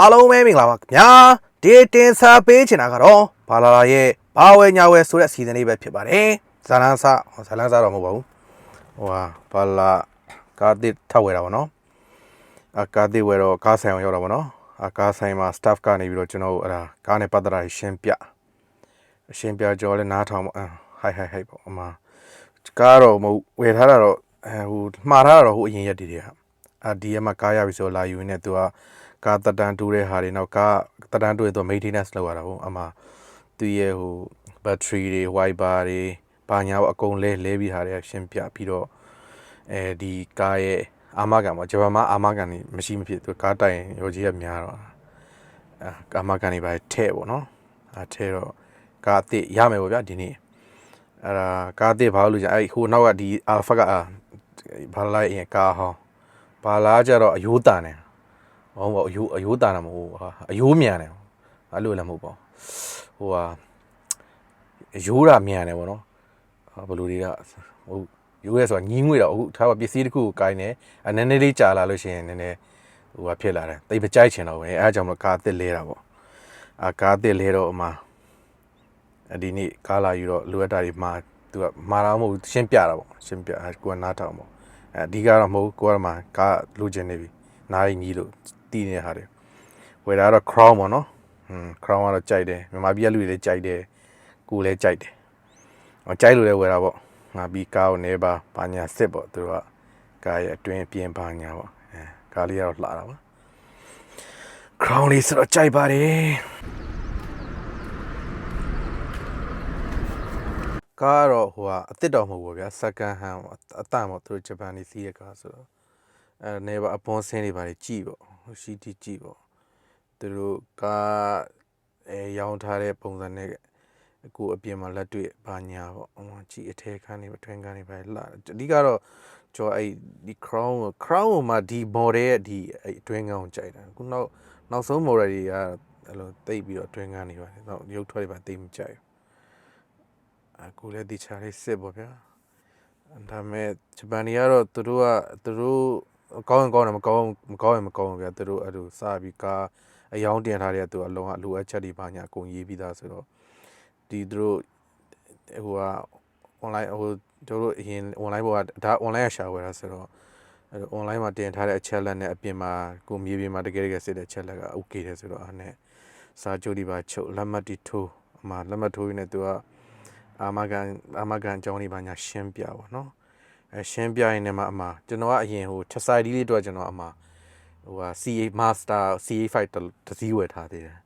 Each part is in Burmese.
အားလုံးပဲမင်္ဂလာပါခင်ဗျာဒီတင်ဆက်ပေးချင်တာကတော့ဘာလာလာရဲ့ဘာဝဲညာဝဲဆိုတဲ့အစီအစဉ်လေးပဲဖြစ်ပါတယ်ဇာလန်းစဟောဇာလန်းစတော့မဟုတ်ပါဘူးဟိုဟာဘာလာကားတစ်ထောက်ဝဲတာပေါ့နော်အကားတစ်ဝဲတော့ကားဆိုင်အောင်ရောက်တာပေါ့နော်အကားဆိုင်မှာ staff ကနေပြီးတော့ကျွန်တော်တို့အဲ့ဒါကားနဲ့ပတ်သက်တာရှင်းပြရှင်းပြကြောလဲနားထောင်ပေါ့ဟိုင်ဟိုင်ဟိုင်ပေါ့အမကားတော့မဟုတ်ဝယ်ထားတာတော့အဲဟိုမှားထားတာတော့ဟိုအရင်ရက်တည်းတည်းဟာ အာဒီရမှာကားရပြီဆိုလာယူနေသူကကားတက်တန်းတူးတဲ့ဟာတွေနောက်ကားတက်တန်းတူးရင်သူ maintenance လုပ်ရတာပေါ့အမှသူရဲ့ဟို battery တွေ wiper တွေဘာညာပေါ့အကုန်လဲလဲပြီးဟာတွေရှင်းပြပြီးတော့အဲဒီကားရဲ့အာမခံပေါ့ဂျပန်မှာအာမခံနေမရှိမဖြစ်သူကားတိုင်ရောကြီးကများတော့အဲအာမခံနေပါထဲ့ပေါ့နော်အဲထဲ့တော့ကားအစ်စ်ရမယ်ပေါ့ဗျာဒီနေ့အဲ့ဒါကားအစ်စ်ဘာလို့လဲအဲ့ဟိုနောက်ကဒီ alpha ကဘာလိုက်ရင်ကားဟောင်း ဘာလားကြတော့အယိုးတန်တယ်မဟုတ်ပါဘူးအယိုးအယိုးတာတာမဟုတ်ဘူးဟာအယိုးမြန်တယ်အဲ့လိုလည်းမဟုတ်ပါဘူးဟိုဟာအယိုးတာမြန်တယ်ဗောနော်ဟာဘယ်လိုတွေကဟိုရိုးရဲဆိုတာညီးငွေတော့အခုထားပါပစ္စည်းတစ်ခုကိုကိုင်းနေအနည်းနည်းလေးကြာလာလို့ရှိရင်နည်းနည်းဟိုဟာဖြစ်လာတယ်တိတ်မကြိုက်ချင်တော့ဘူးအဲအားကြောင့်မလို့ကားအစ်စ်လဲတာပေါ့အာကားအစ်စ်လဲတော့အမအဒီနေ့ကားလာယူတော့လိုအပ်တာတွေမှာသူကမာတာမဟုတ်ဘူးရှင်းပြတာပေါ့ရှင်းပြအဲကိုကနားထောင်ပေါ့ အဲအဓိကတော့မဟုတ်ဘူးကိုကမှကားလိုချင်နေပြီနားရင်ကြီးလို့တီးနေတဲ့ဟာတွေဝယ်တာကတော့ crown ပေါ့နော်ဟွန်း crown ကတော့ကြိုက်တယ်မြန်မာပြည်ကလူတွေလည်းကြိုက်တယ်ကိုယ်လည်းကြိုက်တယ်ဟောကြိုက်လို့လည်းဝယ်တာပေါ့ငါပြီးကားကိုနေပါဘာညာစစ်ပေါ့သူတို့ကကားရဲ့အတွင်းပြင်ဘာညာပေါ့အဲကားလေးကတော့လှတာပါ crown လေးဆိုတော့ကြိုက်ပါတယ် ကားကတော့ဟိုကအစ်စ်တော်မဟုတ်ဘူးဗျာ second hand ပေါ့အတန့်ပေါ့သူတို့ဂျပန်နေစီးရဲ့ကားဆိုတော့အဲနေပါအပွန်ဆင်းတွေပါကြည့်ပေါ့ဟိုရှိတီကြည့်ပေါ့သူတို့ကအဲရောင်းထားတဲ့ပုံစံနဲ့အခုအပြင်မှာလက်တွေ့ဘာညာပေါ့ဟိုကြည့်အထဲခန်းတွေအတွင်းခန်းတွေပဲလာအဓိကတော့ကျော်အဲ့ဒီ crown ကို crown ကိုမှဒီ model ရဲ့ဒီအဲ့အတွင်းခန်းကိုကြိုက်တာခုနောက်နောက်ဆုံး model တွေကအဲ့လိုတိတ်ပြီးတော့အတွင်းခန်းတွေပါတယ်နောက်ရုပ်ထွက်တွေပါတိတ်မကြိုက်ဘူး အခုလည်းဒီချာလေးစစ်ပေါ့ဗျာဒါပေမဲ့ဂျပန်တွေကတော့သူတို့ကသူတို့ကောင်းရင်ကောင်းတယ်မကောင်းမကောင်းရင်မကောင်းဘူးဗျာသူတို့အဲ့လိုစပြီးကားအယောင်တင်ထားတဲ့သူအလုံးအလိုအပ်ချက်တွေပါညာအကုန်ရေးပြီးသားဆိုတော့ဒီသူတို့ဟိုက online ဟိုတို့တို့အရင် online ဘောကဒါ online ရရှာဝယ်တာဆိုတော့အဲ့လို online မှာတင်ထားတဲ့အချက်လက်နဲ့အပြင်မှာကိုမြေပြင်မှာတကယ်တကယ်စစ်တဲ့အချက်လက်က okay တယ်ဆိုတော့အဲ့နဲ့စာချုပ်တွေပါချုပ်လက်မှတ်တွေထိုးအမှလက်မှတ်ထိုးရင်းနဲ့သူက အာမကန်အာမကန်အကြောင်းလေးပါညာရှင်းပြပါတော့အဲရှင်းပြရင်လည်းမအမကျွန်တော်ကအရင်ဟိုချက်ဆိုင်ဒီလေးတော့ကျွန်တော်အမဟိုဟာ CA Master CA5 တစည်းဝယ်ထားသေးတယ်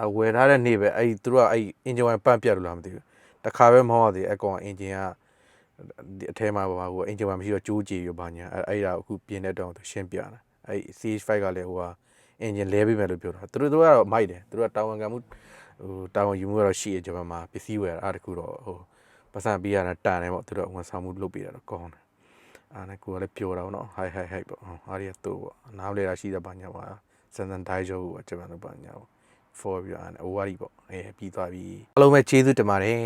အဝယ်ထားတဲ့နေ့ပဲအဲ့သူတို့ကအဲ့အင်ဂျင်ဝိုင်ပန့်ပြတ်လို့လားမသိဘူးတခါပဲမဟုတ်သေးအကောင်အင်ဂျင်ကဒီအထဲမှာပါဟိုအင်ဂျင်ဝိုင်မရှိတော့ကျိုးကြည်ရပါညာအဲ့အဲ့ဒါအခုပြင်တဲ့တောင်သူရှင်းပြတာအဲ့ CH5 ကလည်းဟိုဟာအင်ဂျင်လဲပေးမယ်လို့ပြောတာသူတို့တို့ကတော့မိုက်တယ်သူတို့ကတာဝန်ခံမှု ဟိုတာဝန်ယူမှုကတော့ရှိရဂျပန်မှာပစ္စည်းဝယ်တာအဲ့တခုတော့ဟိုပတ်စံပေးရတာတန်တယ်ပေါ့သူတို့ဝန်ဆောင်မှုလုပ်ပေးတာတော့ကောင်းတယ်အားနဲ့ကိုကလည်းပျော်တာပေါ့နော်ဟိုက်ဟိုက်ဟိုက်ပေါ့အားရတော့ပေါ့နားလေတာရှိတာပါညာပါစန်စန်ဒိုင်ဂျိုပေါ့ဂျပန်လိုပါညာပေါ့ for ပြီးအားနဲ့ ORI ပေါ့အဲပြီးသွားပြီအားလုံးပဲကျေးဇူးတင်ပါတယ်